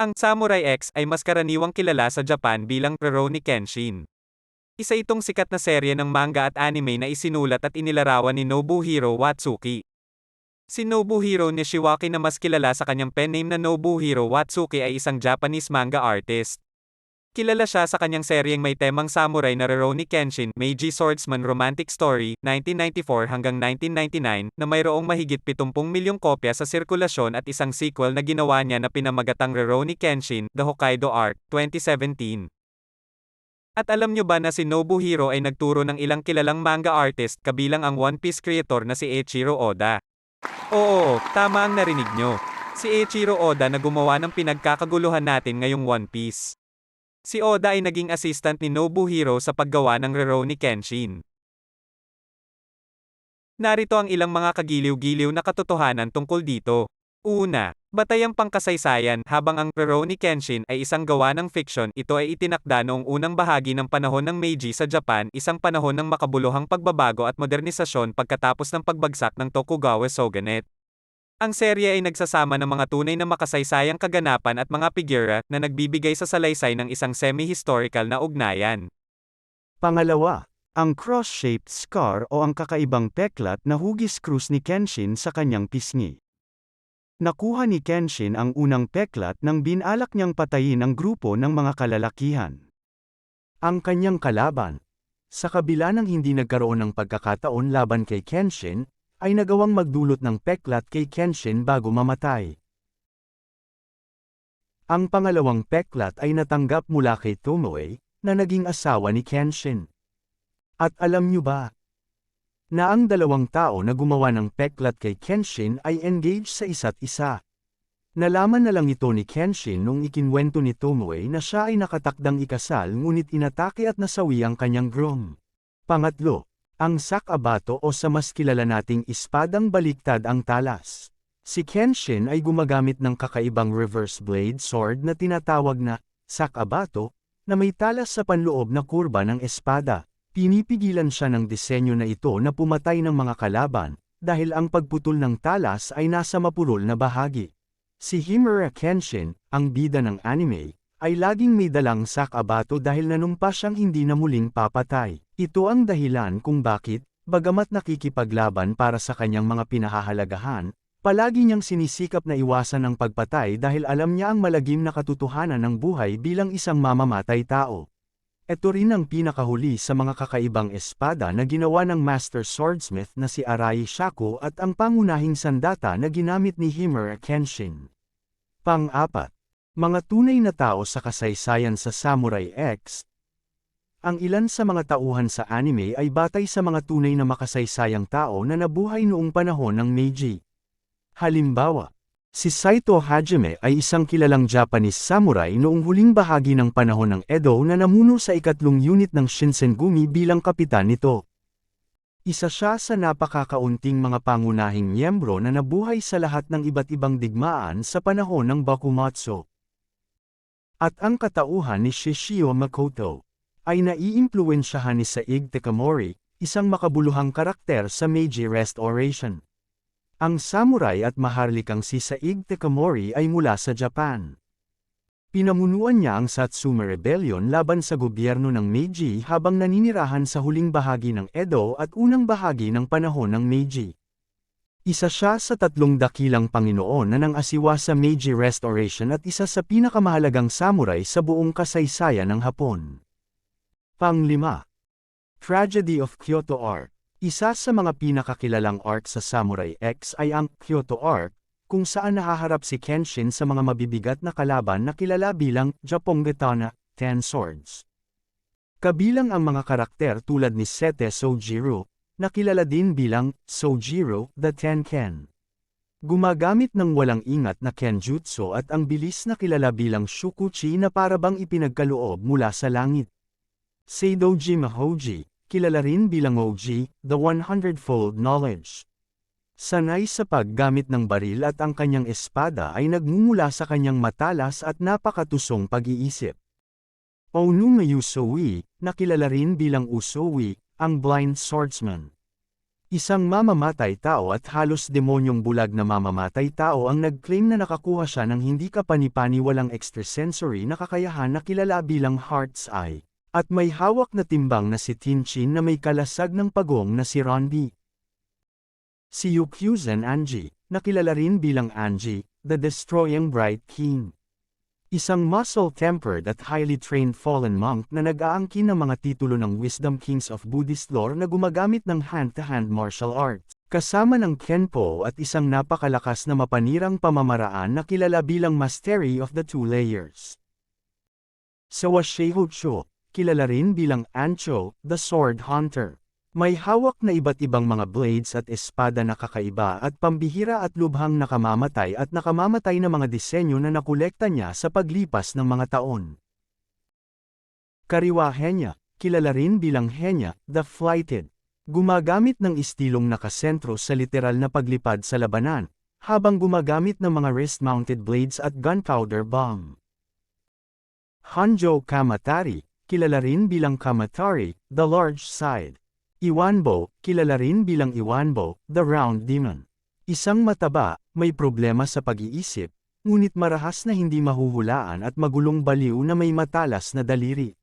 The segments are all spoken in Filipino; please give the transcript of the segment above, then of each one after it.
Ang Samurai X ay mas karaniwang kilala sa Japan bilang Rurouni Kenshin. Isa itong sikat na serye ng manga at anime na isinulat at inilarawan ni Nobuhiro Watsuki. Si Nobuhiro Nishiwaki na mas kilala sa kanyang pen name na Nobuhiro Watsuki ay isang Japanese manga artist. Kilala siya sa kanyang seryeng may temang samurai na Rurouni Kenshin, Meiji Swordsman Romantic Story, 1994 hanggang 1999, na mayroong mahigit 70 milyong kopya sa sirkulasyon at isang sequel na ginawa niya na pinamagatang Rurouni Kenshin, The Hokkaido Arc, 2017. At alam nyo ba na si Nobuhiro ay nagturo ng ilang kilalang manga artist kabilang ang One Piece creator na si Eiichiro Oda? Oo, tama ang narinig nyo. Si Eiichiro Oda na gumawa ng pinagkakaguluhan natin ngayong One Piece. Si Oda ay naging assistant ni Nobuhiro sa paggawa ng Rurouni Kenshin. Narito ang ilang mga kagiliw-giliw na katotohanan tungkol dito. Una, batayang pangkasaysayan, habang ang Rurouni Kenshin ay isang gawa ng fiction, ito ay itinakda noong unang bahagi ng panahon ng Meiji sa Japan, isang panahon ng makabuluhang pagbabago at modernisasyon pagkatapos ng pagbagsak ng Tokugawa Shogunate. Ang serye ay nagsasama ng mga tunay na makasaysayang kaganapan at mga figura na nagbibigay sa salaysay ng isang semi-historical na ugnayan. Pangalawa, ang cross-shaped scar o ang kakaibang peklat na hugis krus ni Kenshin sa kanyang pisngi. Nakuha ni Kenshin ang unang peklat nang binalak niyang patayin ang grupo ng mga kalalakihan. Ang kanyang kalaban, sa kabila ng hindi nagkaroon ng pagkakataon laban kay Kenshin, ay nagawang magdulot ng peklat kay Kenshin bago mamatay. Ang pangalawang peklat ay natanggap mula kay Tomoe, na naging asawa ni Kenshin. At alam niyo ba, na ang dalawang tao na gumawa ng peklat kay Kenshin ay engaged sa isa't isa. Nalaman na lang ito ni Kenshin nung ikinwento ni Tomoe na siya ay nakatakdang ikasal ngunit inatake at nasawi ang kanyang groom. Pangatlo, ang sakabato o sa mas kilala nating ispadang baliktad ang talas. Si Kenshin ay gumagamit ng kakaibang reverse blade sword na tinatawag na sakabato, na may talas sa panloob na kurba ng espada. Pinipigilan siya ng disenyo na ito na pumatay ng mga kalaban, dahil ang pagputol ng talas ay nasa mapurol na bahagi. Si Himura Kenshin, ang bida ng anime, ay laging may dalang sakabato dahil nanumpa siyang hindi na muling papatay. Ito ang dahilan kung bakit, bagamat nakikipaglaban para sa kanyang mga pinahahalagahan, palagi niyang sinisikap na iwasan ang pagpatay dahil alam niya ang malagim na katotohanan ng buhay bilang isang mamamatay tao. Ito rin ang pinakahuli sa mga kakaibang espada na ginawa ng Master Swordsmith na si Arai Shaku at ang pangunahing sandata na ginamit ni Himura Kenshin. Pang-apat, mga tunay na tao sa kasaysayan sa Samurai X. Ang ilan sa mga tauhan sa anime ay batay sa mga tunay na makasaysayang tao na nabuhay noong panahon ng Meiji. Halimbawa, si Saito Hajime ay isang kilalang Japanese samurai noong huling bahagi ng panahon ng Edo na namuno sa ikatlong unit ng Shinsengumi bilang kapitan nito. Isa siya sa napakakaunting mga pangunahing miyembro na nabuhay sa lahat ng iba't ibang digmaan sa panahon ng Bakumatsu. At ang katauhan ni Shishio Makoto ay naiimpluwensyahan ni Saig Takamori, isang makabuluhang karakter sa Meiji Restoration. Ang samurai at maharlikang si Saig Takamori ay mula sa Japan. Pinamunuan niya ang Satsuma Rebellion laban sa gobyerno ng Meiji habang naninirahan sa huling bahagi ng Edo at unang bahagi ng panahon ng Meiji. Isa siya sa tatlong dakilang Panginoon na nang asiwa sa Meiji Restoration at isa sa pinakamahalagang samurai sa buong kasaysayan ng Hapon. Panglima. Tragedy of Kyoto Arc. Isa sa mga pinakakilalang arc sa Samurai X ay ang Kyoto Arc, kung saan nahaharap si Kenshin sa mga mabibigat na kalaban na kilala bilang Japonggetana, Ten Swords. Kabilang ang mga karakter tulad ni Sete Sojiro, nakilala din bilang Sojiro the Tenken. Gumagamit ng walang ingat na kenjutsu at ang bilis na kilala bilang Shukuchi na parabang ipinagkaloob mula sa langit. Seidoji Mahoji, kilala rin bilang Oji, the 100-fold knowledge. Sanay sa paggamit ng baril at ang kanyang espada ay nagmumula sa kanyang matalas at napakatusong pag-iisip. Onuma Yusowi, nakilala rin bilang Usowi, ang blind swordsman. Isang mamamatay tao at halos demonyong bulag na mamamatay tao ang nag-claim na nakakuha siya ng hindi kapani-pani walang extrasensory na kakayahan na kilala bilang Heart's Eye. At may hawak na timbang na si Tinchin na may kalasag ng pagong na si Ronbi. Si Yukyuzen Anji, nakilala rin bilang Anji, the Destroying Bright King. Isang muscle-tempered at highly trained fallen monk na nag-aangkin ng mga titulo ng Wisdom Kings of Buddhist lore na gumagamit ng hand-to-hand martial arts. Kasama ng Kenpo at isang napakalakas na mapanirang pamamaraan na kilala bilang Mastery of the Two Layers. Sa Washeho Cho, kilala rin bilang Ancho, the Sword Hunter. May hawak na iba't ibang mga blades at espada na kakaiba at pambihira at lubhang nakamamatay at nakamamatay na mga disenyo na nakolekta niya sa paglipas ng mga taon. Kariwa Henya, kilala rin bilang Henya, the Flighted. Gumagamit ng istilong nakasentro sa literal na paglipad sa labanan, habang gumagamit ng mga wrist-mounted blades at gunpowder bomb. Hanjo Kamatari, kilala rin bilang Kamatari, the large side. Iwanbo, kilala rin bilang Iwanbo, the round demon. Isang mataba, may problema sa pag-iisip, ngunit marahas na hindi mahuhulaan at magulong baliw na may matalas na daliri.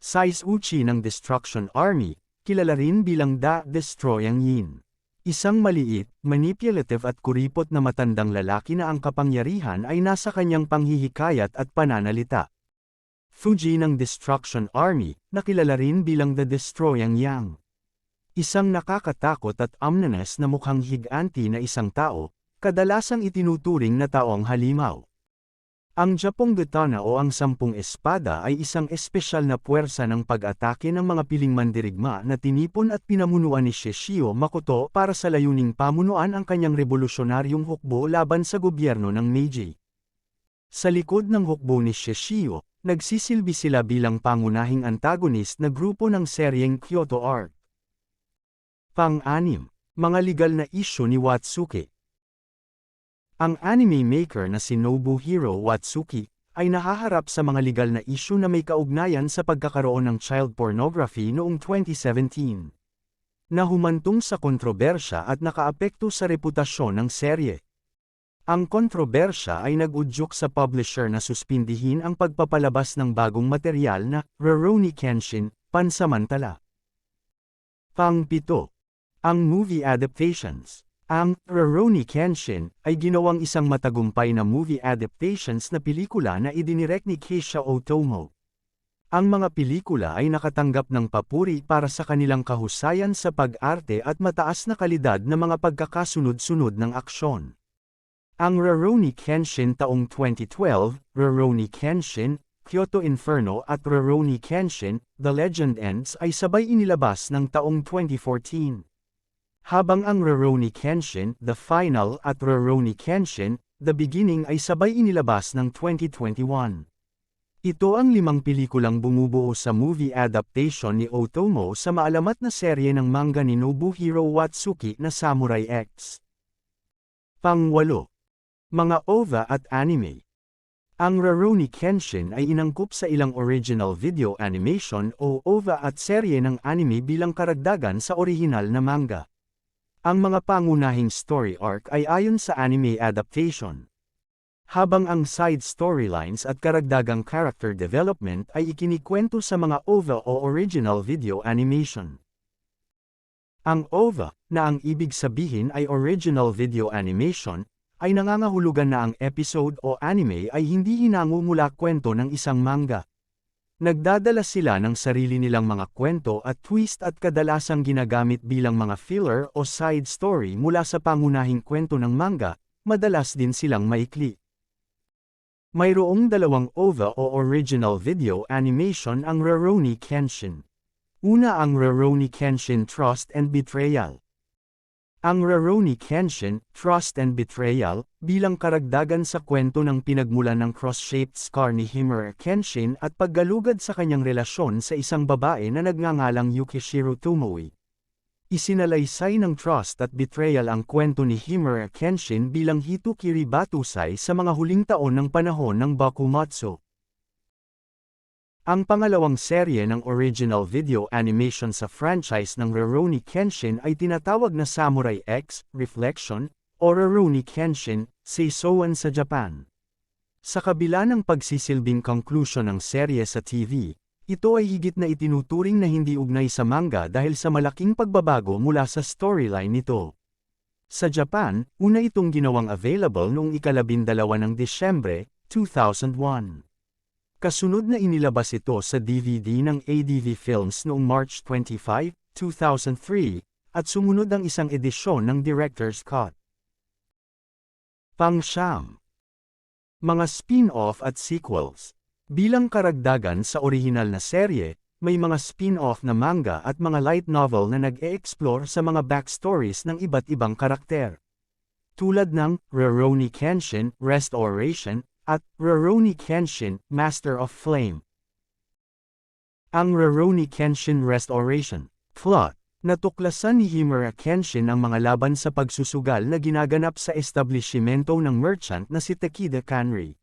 Sais Uchi ng Destruction Army, kilala rin bilang Da Destroyang Yin. Isang maliit, manipulative at kuripot na matandang lalaki na ang kapangyarihan ay nasa kanyang panghihikayat at pananalita. Fuji ng Destruction Army, nakilala rin bilang The Destroyang Yang. Isang nakakatakot at ominous na mukhang higanti na isang tao, kadalasang itinuturing na taong halimaw. Ang Japong Gatana o ang Sampung Espada ay isang espesyal na puwersa ng pag-atake ng mga piling mandirigma na tinipon at pinamunuan ni Shishio Makoto para sa layuning pamunuan ang kanyang revolusyonaryong hukbo laban sa gobyerno ng Meiji. Sa likod ng hukbo ni Shishio, Nagsisilbi sila bilang pangunahing antagonist na grupo ng seryeng Kyoto Arc. Pang-anim, mga legal na isyu ni Watsuki. Ang anime maker na si Nobuhiro Watsuki ay nahaharap sa mga legal na isyu na may kaugnayan sa pagkakaroon ng child pornography noong 2017. Nahumantong sa kontrobersya at nakaapekto sa reputasyon ng serye. Ang kontrobersya ay nag-udyok sa publisher na suspindihin ang pagpapalabas ng bagong material na Rurouni Kenshin, pansamantala. Pang-pito. Ang movie adaptations. Ang Rurouni Kenshin ay ginawang isang matagumpay na movie adaptations na pelikula na idinirect ni Keisha Otomo. Ang mga pelikula ay nakatanggap ng papuri para sa kanilang kahusayan sa pag-arte at mataas na kalidad na mga pagkakasunod-sunod ng aksyon. Ang Rurouni Kenshin taong 2012, Rurouni Kenshin, Kyoto Inferno at Rurouni Kenshin, The Legend Ends ay sabay inilabas ng taong 2014. Habang ang Rurouni Kenshin, The Final at Rurouni Kenshin, The Beginning ay sabay inilabas ng 2021. Ito ang limang pelikulang bumubuo sa movie adaptation ni Otomo sa maalamat na serye ng manga ni Nobuhiro Watsuki na Samurai X. Pangwalo mga OVA at anime. Ang Rurouni Kenshin ay inangkop sa ilang original video animation o OVA at serye ng anime bilang karagdagan sa orihinal na manga. Ang mga pangunahing story arc ay ayon sa anime adaptation. Habang ang side storylines at karagdagang character development ay ikinikwento sa mga OVA o original video animation. Ang OVA, na ang ibig sabihin ay original video animation, ay nangangahulugan na ang episode o anime ay hindi hinango kwento ng isang manga. Nagdadala sila ng sarili nilang mga kwento at twist at kadalasang ginagamit bilang mga filler o side story mula sa pangunahing kwento ng manga, madalas din silang maikli. Mayroong dalawang OVA o original video animation ang Rurouni Kenshin. Una ang Rurouni Kenshin Trust and Betrayal. Ang Rurouni Kenshin, Trust and Betrayal, bilang karagdagan sa kwento ng pinagmulan ng cross-shaped scar ni Himura Kenshin at paggalugad sa kanyang relasyon sa isang babae na nagngangalang Yukishiro Tomoe. Isinalaysay ng trust at betrayal ang kwento ni Himura Kenshin bilang Hitukiri Batusai sa mga huling taon ng panahon ng Bakumatsu. Ang pangalawang serye ng original video animation sa franchise ng Rurouni Kenshin ay tinatawag na Samurai X Reflection o Rurouni Kenshin Seisoan sa Japan. Sa kabila ng pagsisilbing conclusion ng serye sa TV, ito ay higit na itinuturing na hindi ugnay sa manga dahil sa malaking pagbabago mula sa storyline nito. Sa Japan, una itong ginawang available noong ikalabindalawa ng Disyembre, 2001. Kasunod na inilabas ito sa DVD ng ADV Films noong March 25, 2003, at sumunod ang isang edisyon ng Director's Cut. Pangsyam Mga spin-off at sequels Bilang karagdagan sa orihinal na serye, may mga spin-off na manga at mga light novel na nag-e-explore sa mga backstories ng iba't ibang karakter. Tulad ng Rurouni Kenshin Restoration at Rurouni Kenshin Master of Flame. Ang Rurouni Kenshin Restoration plot Natuklasan ni Himura Kenshin ang mga laban sa pagsusugal na ginaganap sa establishmento ng merchant na si Takeda Kanri.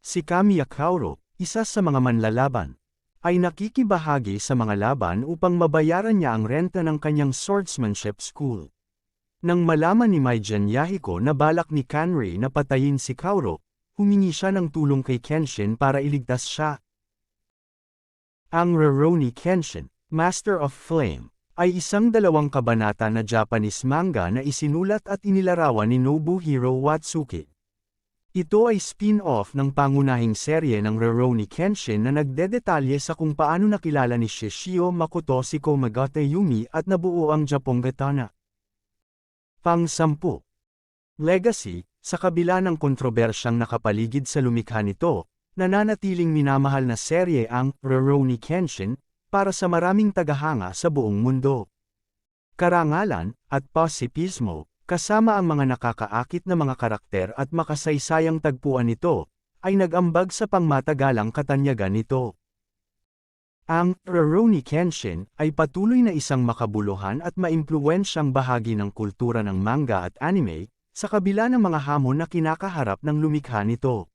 Si Kamiya Kauro, isa sa mga manlalaban, ay nakikibahagi sa mga laban upang mabayaran niya ang renta ng kanyang swordsmanship school. Nang malaman ni Maijan Yahiko na balak ni Kanri na patayin si Kauro, humingi siya ng tulong kay Kenshin para iligtas siya. Ang Rurouni Kenshin, Master of Flame, ay isang dalawang kabanata na Japanese manga na isinulat at inilarawan ni Nobuhiro Watsuki. Ito ay spin-off ng pangunahing serye ng Rurouni Kenshin na nagdedetalye sa kung paano nakilala ni Shishio Makoto si Komagate Yumi at nabuo ang Japong Gatana. Pang-sampu Legacy, sa kabila ng kontrobersyang nakapaligid sa lumikha nito, nananatiling minamahal na serye ang Rurouni Kenshin para sa maraming tagahanga sa buong mundo. Karangalan at posipismo, kasama ang mga nakakaakit na mga karakter at makasaysayang tagpuan nito, ay nag-ambag sa pangmatagalang katanyagan nito. Ang Rurouni Kenshin ay patuloy na isang makabuluhan at maimpluwensyang bahagi ng kultura ng manga at anime, sa kabila ng mga hamon na kinakaharap ng lumikha nito.